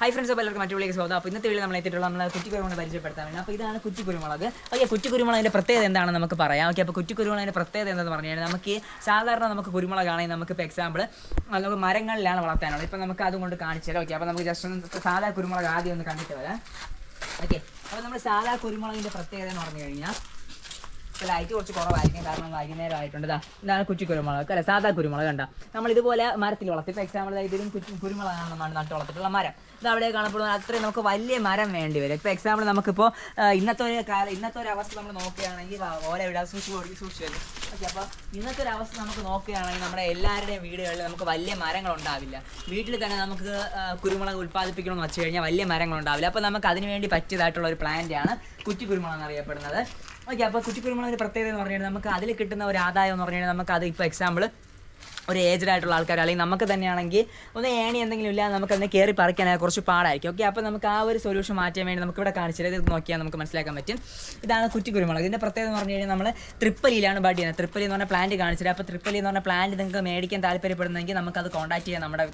Hi friends അപ്പോൾ എല്ലാവർക്കും മറ്റുള്ള സ്വാഗതം. അപ്പോൾ ഇന്നത്തെ വീട്ടിൽ നമ്മൾ എത്തിയിട്ടുള്ള നമ്മൾ കുറ്റി കുരുമുളക് പരിചയപ്പെടുത്താൻ അപ്പോൾ ഇതാണ് കുറ്റി കുരുമുളക് ഓക്കെ കുറ്റി കുരുമുളകിന്റെ പ്രത്യേകത എന്താണെന്ന് നമുക്ക് പറയാം. ഓക്കെ അപ്പോൾ കുറ്റി കുരുമുളകിന്റെ പ്രത്യേകത എന്താണെന്ന് പറഞ്ഞു കഴിഞ്ഞാൽ നമുക്ക് സാധാരണ നമുക്ക് കുരുമുളകാണെങ്കിൽ നമുക്ക് ഇപ്പോൾ എക്സാമ്പിൾ നമുക്ക് മരങ്ങളിലാണ് വളർത്താനുള്ളത്. ഇപ്പോൾ നമുക്ക് അതുകൊണ്ട് കാണിച്ചു തരാം. ഓക്കെ അപ്പോൾ നമുക്ക് ജസ്റ്റ് ഒന്ന് സാധാ കുരുമുളക് ആദ്യം ഒന്ന് കണ്ടിട്ട് വരാം. ഓക്കെ അപ്പോൾ നമ്മൾ സാധാ കുരുമുളകിന്റെ പ്രത്യേകത എന്ന് പറഞ്ഞു കഴിഞ്ഞാൽ ലൈറ്റ് കുറച്ച് കുറവായിരിക്കും. കാരണം വൈകുന്നേരം ആയിട്ടുണ്ട്. ഇതാ ഇതാണ് കുറ്റി കുരുമുളക്. അല്ല സാധാ കുരുമുളക് കണ്ട? നമ്മൾ ഇതുപോലെ മരത്തിൽ വളർത്തി. ഇപ്പോൾ എക്സാമ്പിൾ ഇതിലും കുറ്റി കുരുമുളകാണ് നമ്മൾ നട്ട് വളർത്തിയിട്ടുള്ള മരം. ഇത് അവിടെ കാണപ്പെടുന്ന അത്രയും നമുക്ക് വലിയ മരം വേണ്ടി വരും. ഇപ്പോൾ എക്സാമ്പിൾ നമുക്കിപ്പോൾ ആ, ഇന്നത്തെ ഒരു കാലം ഇന്നത്തെ ഒരു അവസ്ഥ നമ്മൾ നോക്കുകയാണെങ്കിൽ ഓരോ വിടാൻ സൂക്ഷിച്ച് ഓടി സൂക്ഷിച്ചു ഓക്കെ അപ്പോൾ ഇന്നത്തെ ഒരു അവസ്ഥ നമുക്ക് നോക്കുകയാണെങ്കിൽ നമ്മുടെ എല്ലാവരുടെയും വീടുകളിൽ നമുക്ക് വലിയ മരങ്ങൾ ഉണ്ടാവില്ല. വീട്ടിൽ തന്നെ നമുക്ക് കുരുമുളക് ഉൽപ്പാദിപ്പിക്കണമെന്ന് വെച്ച് കഴിഞ്ഞാൽ വലിയ മരങ്ങൾ ഉണ്ടാവില്ല. അപ്പോൾ നമുക്ക് അതിനുവേണ്ടി പറ്റിയതായിട്ടുള്ള ഒരു പ്ലാന്റാണ് കുറ്റി കുരുമുളക് എന്നറിയപ്പെടുന്നത്. ഓക്കെ അപ്പോൾ കുറ്റി കുരുമുളകിന്റെ പ്രത്യേകത എന്ന് പറഞ്ഞാൽ നമുക്ക് അതിൽ കിട്ടുന്ന ഒരു ആദായം എന്ന് പറഞ്ഞാൽ നമുക്ക് അത് ഇപ്പോൾ എക്സാമ്പിൾ ഒരു ഏജ്ഡ് ആയിട്ടുള്ള ആൾക്കാർ അല്ലെങ്കിൽ നമുക്ക് തന്നെയാണെങ്കിൽ ഒന്ന് ഏണി എന്തെങ്കിലും ഇല്ല നമുക്ക് അതിനെ കയറി പറിക്കാൻ കുറച്ച് പാടായിരിക്കും. ഓക്കെ അപ്പോൾ നമുക്ക് ആ ഒരു സൊല്യൂഷൻ മാറ്റാൻ വേണ്ടി നമുക്ക് ഇവിടെ കാണിച്ചത് ഇത് നോക്കിയാൽ നമുക്ക് മനസ്സിലാക്കാൻ പറ്റും. ഇതാണ് കുറ്റി കുരുമുളക് ഇതിന്റെ പ്രത്യേകത എന്ന് പറഞ്ഞു കഴിഞ്ഞാൽ നമ്മൾ ട്രിപ്പലിയിലാണ് ബഡ് ചെയ്യുന്നത്. ത്രിപ്പലി എന്ന് പറഞ്ഞ പ്ലാന്റ് കാണിച്ചത് അപ്പോൾ ത്രിപ്പലി എന്ന് പറഞ്ഞ പ്ലാന്റ് നിങ്ങൾക്ക് മേടിക്കാൻ താല്പര്യപ്പെടുന്നെങ്കിൽ നമുക്ക് അത് കോൺടാക്ട് ചെയ്യാം. നമ്മുടെ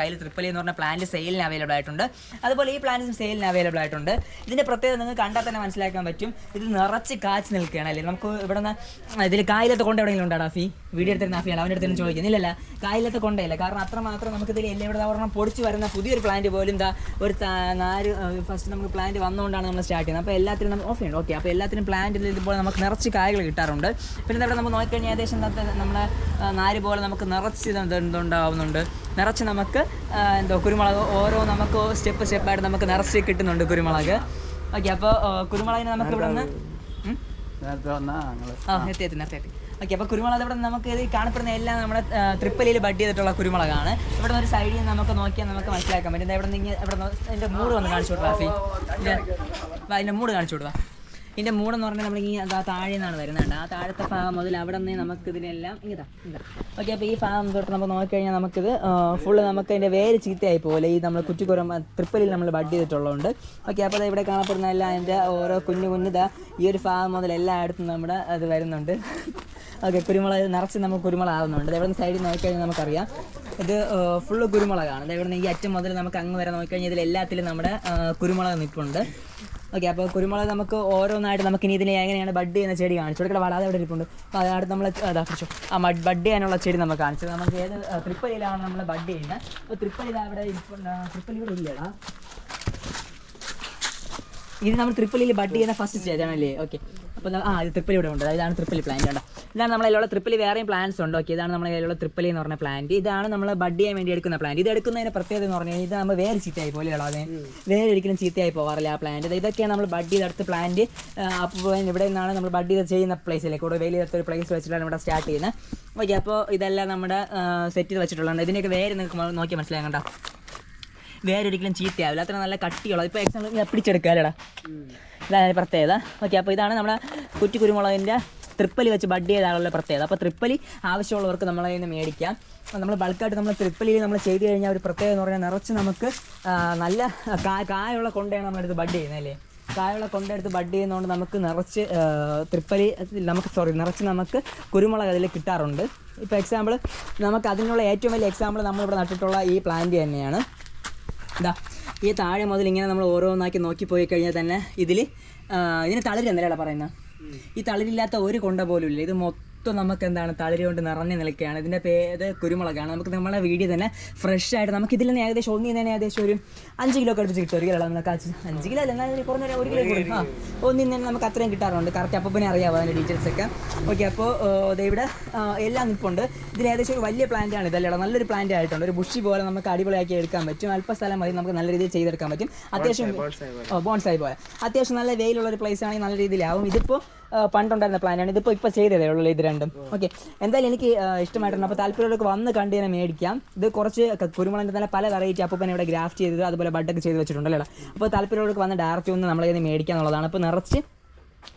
കയ്യിൽ ത്രിപ്പലി എന്ന് പറഞ്ഞ പ്ലാന്റ് സെയിലിന് അവൈലബിൾ ആയിട്ടുണ്ട്. അതുപോലെ ഈ പ്ലാന്റ്സും സെയിലിന് അവൈലബിൾ ആയിട്ടുണ്ട്. ഇതിന്റെ പ്രത്യേകത നിങ്ങൾക്ക് കണ്ടാൽ തന്നെ മനസ്സിലാക്കാൻ പറ്റും. ഇത് നിറച്ച് കാച്ച് നിൽക്കുകയാണ് അല്ലേ? നമുക്ക് ഇവിടെ നിന്ന് ഇതിൽ കായലത്ത് കൊണ്ട് എവിടെയെങ്കിലും ഉണ്ടാ ഫീ വീഡിയോ എടുത്തിരുന്ന ഫീയാണ് അവന്റെ അടുത്ത് ചോദിക്കുന്നില്ലല്ല കായലത്തെ കൊണ്ടയില്ല. കാരണം അത്രമാത്രം നമുക്ക് ഇതിൽ എല്ലാം ഇവിടെ ഒരെണ്ണം പൊടിച്ച് വരുന്ന പുതിയൊരു പ്ലാന്റ് പോലും എന്താ ഒരു നാല് ഫസ്റ്റ് നമുക്ക് പ്ലാന്റ് വന്നുകൊണ്ടാണ് നമ്മൾ സ്റ്റാർട്ട് ചെയ്യുന്നത്. അപ്പോൾ എല്ലാത്തിനും നമുക്ക് ഓഫ് ചെയ്യണം ഓക്കെ അപ്പോൾ എല്ലാത്തിനും പ്ലാന്റിൽ ഇതുപോലെ നമുക്ക് നിറച്ച് കായകൾ കിട്ടാറുണ്ട്. പിന്നെ ഇവിടെ നമ്മൾ നോക്കിക്കഴിഞ്ഞാൽ ഏകദേശം നമ്മുടെ നാല് പോലെ നമുക്ക് നിറച്ച് എന്തുണ്ടാവുന്നുണ്ട്. നിറച്ച് നമുക്ക് എന്തോ കുരുമുളക് ഓരോ നമുക്ക് സ്റ്റെപ്പ് സ്റ്റെപ്പായിട്ട് നമുക്ക് നിറച്ച് കിട്ടുന്നുണ്ട് കുരുമുളക്. ഓക്കെ അപ്പോൾ കുരുമുളകിന് നമുക്ക് ഇവിടെ നിന്ന് നേരത്തെ ആ എത്തി എത്തി നേരത്തെ എത്തി. ഓക്കെ അപ്പോൾ കുരുമുളക് ഇവിടെ നമുക്ക് ഇത് കാണപ്പെടുന്ന എല്ലാം നമ്മുടെ ട്രിപ്പലിയിൽ ബഡ് ചെയ്തിട്ടുള്ള കുരുമുളകാണ്. ഇവിടെ ഒരു സൈഡിൽ നിന്ന് നമുക്ക് നോക്കിയാൽ നമുക്ക് മനസ്സിലാക്കാൻ പറ്റും. ഇവിടെ ഇങ്ങനെ ഇവിടെ എന്റെ മൂട് വന്ന് കാണിച്ചു റാഫി? അതിന്റെ മൂട് കാണിച്ചു കൊടുക്കുക ഇതിന്റെ മൂടെന്ന് പറഞ്ഞാൽ നമ്മൾ ഇങ്ങനെ അതാ താഴെ നിന്നാണ് വരുന്നത് ആ താഴത്തെ ഭാഗം മുതൽ അവിടെ നിന്ന് നമുക്ക് ഇതിനെല്ലാം ഇങ്ങനെ ഇതാ ഓക്കെ അപ്പോൾ ഈ ഭാഗം തൊട്ട് നമുക്ക് നോക്കിക്കഴിഞ്ഞാൽ നമുക്കിത് ഫുള്ള് നമുക്ക് അതിന്റെ വേര് ചീത്തയായി പോലെ ഈ നമ്മൾ കുറ്റിക്കുരം ട്രിപ്പലിൽ നമ്മൾ ബഡ് ചെയ്തിട്ടുള്ളതുകൊണ്ട്. ഓക്കെ അപ്പോൾ ഇവിടെ കാണപ്പെടുന്ന എല്ലാം അതിന്റെ ഓരോ കുഞ്ഞു കുഞ്ഞു ഇതാ ഈ ഒരു ഭാഗം മുതൽ എല്ലായിടത്തും നമ്മുടെ അത് വരുന്നുണ്ട്. ഓക്കെ കുരുമുളക് നിറച്ച് നമുക്ക് കുരുമുളകാവുന്നുണ്ട്. ഇവിടെ നിന്ന് സൈഡിൽ നോക്കിക്കഴിഞ്ഞാൽ നമുക്കറിയാം. ഇത് ഫുള്ള് കുരുമുളകാണ്. ഇവിടെ നിന്ന് ഈ അറ്റം മുതൽ നമുക്ക് അങ്ങ് വരെ നോക്കിക്കഴിഞ്ഞാൽ ഇതിൽ എല്ലാത്തിലും നമ്മുടെ കുരുമുളക് നിൽപ്പുണ്ട്. ഓക്കെ അപ്പോൾ കുരുമുളക് നമുക്ക് ഓരോന്നായിട്ട് നമുക്ക് ഇനി ഇതിനെ എങ്ങനെയാണ് ബഡ് ചെയ്യുന്ന ചെടി കാണിച്ചു. കൊടുക്കല വളാതെ ഇവിടെ ഇരിപ്പുണ്ട്. അപ്പോൾ അതാണ് നമ്മൾ അതാ കുറച്ചു ആ മഡ് ബഡ് ചെയ്യാനുള്ള ചെടി നമുക്ക് കാണിച്ചത് നമുക്ക് ഏത് ത്രിപ്പലിയിലാണ് നമ്മൾ ബഡ് ചെയ്യുന്നത്? അപ്പോൾ ട്രിപ്പലിൽ അവിടെ ട്രിപ്പലി ഇവിടെ ഇല്ലടാ ഇത് നമ്മൾ ത്രിപ്പലിയിൽ ബഡ് ചെയ്യുന്ന ഫസ്റ്റ് സ്റ്റേജ് ആണല്ലേ? ഓക്കെ. അപ്പോൾ ആ ഇത് ത്രിപ്പലി ഇവിടെ ഉണ്ട്. അതാണ് ത്രിപ്പലി പ്ലാന്റ് ഉണ്ട് ഇതാണ് നമ്മളെ നമ്മളതിലുള്ള ട്രിപ്പിൽ വേറെയും പ്ലാൻസ് ഉണ്ട്. ഓക്കെ ഇതാണ് നമ്മളെ കയ്യിലുള്ള ട്രിപ്പിൽ എന്ന് പറഞ്ഞ പ്ലാന്റ് ഇതാണ് നമ്മൾ ബഡ് ചെയ്യാൻ വേണ്ടി എടുക്കുന്ന പ്ലാന്റ് ഇത് എടുക്കുന്നതിന് പ്രത്യേകത എന്ന് പറഞ്ഞാൽ ഇത് നമ്മൾ വേറെ ചീത്തയായി പോലെ ഉള്ളത് വേറെ ഒരിക്കലും ചീത്തയായി പോകാറില്ല ആ പ്ലാന്റ് ഇതൊക്കെയാണ് നമ്മൾ ബഡ് ചെയ്തെടുത്ത് പ്ലാന്റ് അപ്പോൾ ഇവിടെ നിന്നാണ് നമ്മൾ ബഡ് ചെയ്ത് ചെയ്യുന്ന പ്ലേസിലേക്ക് ഇവിടെ വെയിലെടുത്ത ഒരു പ്ലേസ് വെച്ചിട്ടാണ് ഇവിടെ സ്റ്റാർട്ട് ചെയ്യുന്നത്. ഓക്കെ അപ്പോൾ ഇതെല്ലാം നമ്മുടെ സെറ്റ് ചെയ്ത് വെച്ചിട്ടുള്ളത് ഇതിനൊക്കെ വേറെ നിങ്ങൾക്ക് നോക്കി മനസ്സിലാക്കാൻ കേട്ടോ വേറെ ഒരിക്കലും ചീത്തയാവില്ല. അത്ര നല്ല കട്ടിയുള്ളത് ഇപ്പോൾ എക്സാമ്പിൾ പിടിച്ചെടുക്കുക അല്ലേടാ ഇതാണ് പ്രത്യേകത. ഓക്കെ അപ്പോൾ ഇതാണ് നമ്മുടെ കുറ്റി കുരുമുളകിന്റെ ട്രിപ്പലി വെച്ച് ബഡ് ചെയ്താലുള്ള പ്രത്യേകത. അപ്പോൾ ട്രിപ്പലി ആവശ്യമുള്ളവർക്ക് നമ്മളെ നിന്ന് മേടിക്കാം. നമ്മൾ ബൾക്കായിട്ട് നമ്മൾ ത്രിപ്പലി നമ്മൾ ചെയ്ത് കഴിഞ്ഞാൽ ഒരു പ്രത്യേകത എന്ന് പറഞ്ഞാൽ നിറച്ച് നമുക്ക് നല്ല കായുള്ള കൊണ്ടയാണ് നമ്മളെടുത്ത് ബഡ് ചെയ്യുന്നത് അല്ലേ? കായുള്ള കൊണ്ടെടുത്ത് ബഡ് ചെയ്യുന്നതുകൊണ്ട് നമുക്ക് നിറച്ച് ത്രിപ്പലി നമുക്ക് സോറി നിറച്ച് നമുക്ക് കുരുമുളക് അതിൽ കിട്ടാറുണ്ട്. ഇപ്പോൾ എക്സാമ്പിൾ നമുക്ക് അതിനുള്ള ഏറ്റവും വലിയ എക്സാമ്പിൾ നമ്മളിവിടെ നട്ടിട്ടുള്ള ഈ പ്ലാന്റ് തന്നെയാണ്. ഇതാ ഈ താഴെ മുതൽ ഇങ്ങനെ നമ്മൾ ഓരോന്നാക്കി നോക്കി പോയി കഴിഞ്ഞാൽ തന്നെ ഇതിൽ ഇതിന് തളിര് എന്നല്ലേ പറയുന്നത് ഈ തളിരില്ലാത്ത ഒരു കൊണ്ട പോലും ഇല്ല ഇത് മൊത്തം നമുക്ക് എന്താണ് തളിരി കൊണ്ട് നിറഞ്ഞു നിൽക്കുകയാണ്. ഇതിന്റെ പേര് കുരുമുളകാണ്. നമുക്ക് നമ്മളെ വീഡിയോ തന്നെ ഫ്രഷ് ആയിട്ട് നമുക്ക് ഇതിൽ നിന്ന് ഏകദേശം ഒന്നി തന്നെ ഏകദേശം ഒരു അഞ്ച് കിലോ ഒക്കെ അടുപ്പിച്ച് കിട്ടും. ഒരു കിലോ നമുക്ക് അഞ്ച് കിലോ അല്ല എന്നാൽ കുറഞ്ഞ ഒരു കിലോ കൂടും. ആ ഒന്നിൽ തന്നെ നമുക്ക് അത്രയും കിട്ടാറുണ്ട്. കറക്റ്റ് അപ്പം അറിയാമോ അതിന്റെ ഡീറ്റെയിൽസ് ഒക്കെ? ഓക്കെ അപ്പോൾ ഇവിടെ എല്ലാം നിൽപ്പുണ്ട് ഇതിൽ ഏകദേശം ഒരു വലിയ പ്ലാന്റ് ആണ് ഇതല്ലേ നല്ലൊരു പ്ലാന്റ് ആയിട്ടുണ്ട്. ഒരു ബുഷി പോലെ നമുക്ക് അടിപൊളിയാക്കി എടുക്കാൻ പറ്റും. അല്പ സ്ഥലം മതി നമുക്ക് നല്ല രീതിയിൽ ചെയ്തെടുക്കാൻ പറ്റും. അത്യാവശ്യം ബോൺസായി പോലെ. അത്യാവശ്യം നല്ല വെയിലുള്ള ഒരു പ്ലേസ് ആണെങ്കിൽ നല്ല രീതിയിലാവും. ഇതിപ്പോൾ പണ്ടുണ്ടായിരുന്ന പ്ലാനാണ് ഇതിപ്പോൾ ഇപ്പോൾ ചെയ്തതേ ഉള്ളൂ ഇത് രണ്ടും. ഓക്കെ എന്തായാലും എനിക്ക് ഇഷ്ടമായിട്ടുണ്ട്. അപ്പോൾ താല്പര്യമുള്ളവർക്ക് വന്ന് കണ്ട് തന്നെ മേടിക്കാം. ഇത് കുറച്ച് കുരുമുളകിന്റെ തന്നെ പല വെറൈറ്റി അപ്പോൾ ഇവിടെ ഗ്രാഫ്റ്റ് ചെയ്തത് അതുപോലെ ബഡൊക്കെ ചെയ്ത് വെച്ചിട്ടുണ്ടല്ലോ അപ്പോൾ താല്പര്യമുള്ളവർക്ക് വന്ന് ഡയറക്റ്റ് ഒന്ന് നമ്മളെ മേടിക്കാന്നുള്ളതാണ് എന്നുള്ളതാണ്. അപ്പോൾ നിറച്ച്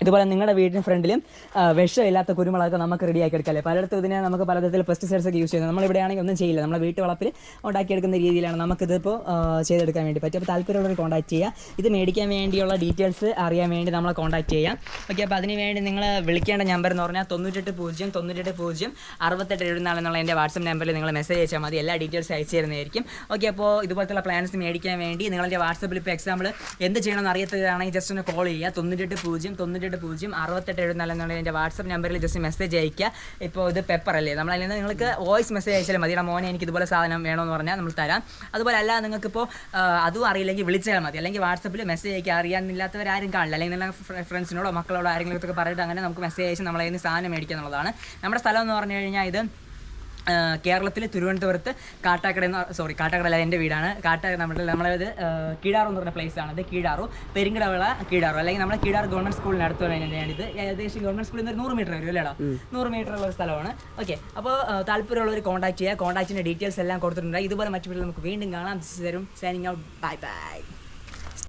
ഇതുപോലെ നിങ്ങളുടെ വീടിന് ഫ്രണ്ടിലും ആ, വിഷമില്ലാത്ത കുരുമുളകൊക്കെ നമുക്ക് റെഡിയാക്കി എടുക്കാല്ലേ? പലയിടത്തും ഇതിനെ നമുക്ക് പലതരത്തിൽ പെസ്റ്റിസൈഡ്സ് ഒക്കെ യൂസ് ചെയ്യുന്നത് നമ്മൾ ഇവിടെയാണെങ്കിൽ ഒന്നും ചെയ്യില്ല. നമ്മുടെ വീട്ടു വളപ്പിൽ ഉണ്ടാക്കിയെടുക്കുന്ന രീതിയിലാണ് നമുക്കിതിപ്പോൾ ചെയ്തെടുക്കാൻ വേണ്ടി പറ്റും. അപ്പോൾ താല്പര്യമുള്ളവർ കോൺടാക്ട് ചെയ്യുക ഇത് മേടിക്കാൻ വേണ്ടിയുള്ള ഡീറ്റെയിൽസ് അറിയാൻ വേണ്ടി നമ്മളെ കോൺടാക്ട് ചെയ്യാം. ഓക്കെ അപ്പോൾ അതിന് വേണ്ടി നിങ്ങൾ വിളിക്കേണ്ട നമ്പർ എന്ന് പറഞ്ഞാൽ തൊണ്ണൂറ്റെട്ട് പൂജ്യം തൊണ്ണൂറ്റെട്ട് പൂജ്യം അറുപത്തെട്ട് എഴുപത്തിനാല് എന്നുള്ള എന്റെ വാട്സപ്പ് നമ്പറിൽ നിങ്ങൾ മെസ്സേജ് അയച്ചാൽ മതി. എല്ലാ ഡീറ്റെയിൽസ് അയച്ചു തരുന്നതായിരിക്കും. ഓക്കെ അപ്പോൾ ഇതുപോലത്തുള്ള പ്ലാൻസ് മേടിക്കാൻ വേണ്ടി നിങ്ങളുടെ വാട്സപ്പിൽ ഇപ്പോൾ എക്സാമ്പിൾ എന്ത് ചെയ്യണമെന്ന് അറിയത്തതാണെങ്കിൽ ജസ്റ്റ് ഒന്ന് കോൾ ചെയ്യുക. തൊണ്ണൂറ്റെട്ട് പൂജ്യം തൊണ്ണൂറ്റെട്ട് പൂജ്യം അറുപത്തെട്ട് എഴുപത്തിനാല് എന്നുള്ള എന്റെ വാട്സപ്പ് നമ്പറിൽ ജസ്റ്റ് മെസ്സേജ് അയക്കുക ഇപ്പോൾ ഇത് പേപ്പർ അല്ലേ? നമ്മൾ അതിൽ നിന്ന് നിങ്ങൾക്ക് വോയിസ് മെസ്സേജ് അയച്ചാലും മതി. "എടാ മോനെ എനിക്ക് ഇതുപോലെ സാധനം വേണമെന്ന് പറഞ്ഞാൽ നമ്മൾ തരാം. അതുപോലെ അല്ല നിങ്ങൾക്കിപ്പോൾ അതും അറിയില്ലെങ്കിൽ വിളിച്ചാൽ മതി. അല്ലെങ്കിൽ വാട്സപ്പിൽ മെസ്സേജ് അയക്കുക അറിയാനില്ലാത്തവരാരും കാണില്ല. അല്ലെങ്കിൽ നിങ്ങളുടെ ഫ്രണ്ട്സിനോടോ മക്കളോടോ ആരെങ്കിലും ഒക്കെ പറഞ്ഞിട്ട് അങ്ങനെ നമുക്ക് മെസ്സേജ് അയച്ച് നമ്മളതിൽ നിന്ന് സാധനം മേടിക്കുക എന്നുള്ളതാണ്. നമ്മുടെ സ്ഥലം എന്ന് പറഞ്ഞു കഴിഞ്ഞാൽ ഇത് കേരളത്തിൽ തിരുവനന്തപുരത്ത് കാട്ടാക്കട എന്ന് സോറി കാട്ടാക്കട അല്ല എന്റെ വീടാണ്. കാട്ട നമ്മുടെ നമ്മളത് കീഴാറു എന്ന് പറഞ്ഞ പ്ലേസ് ആണ്. ഇത് കീഴാറു. പെരിങ്കടവിള കീഴാറു. അല്ലെങ്കിൽ നമ്മുടെ കീഴാർ ഗവൺമെന്റ് സ്കൂളിന് അടുത്ത് തന്നെയാണ് ഇത് ഏകദേശം ഗവൺമെന്റ് സ്കൂളിൽ നിന്ന് ഒരു നൂറ് മീറ്റർ വരും അല്ലേടാ നൂറ് മീറ്റർ ഉള്ള ഒരു സ്ഥലമാണ്. ഓക്കെ അപ്പോൾ താല്പര്യമുള്ളവർ കോൺടാക്ട് ചെയ്യുക. കോൺടാക്റ്റിന്റെ ഡീറ്റെയിൽസ് എല്ലാം കൊടുത്തിട്ടുണ്ട്. ഇതുപോലെ മറ്റു വീട്ടിൽ നമുക്ക് വീണ്ടും കാണാം. തരും സൈനിങ് ഔട്ട് ബൈ ബൈ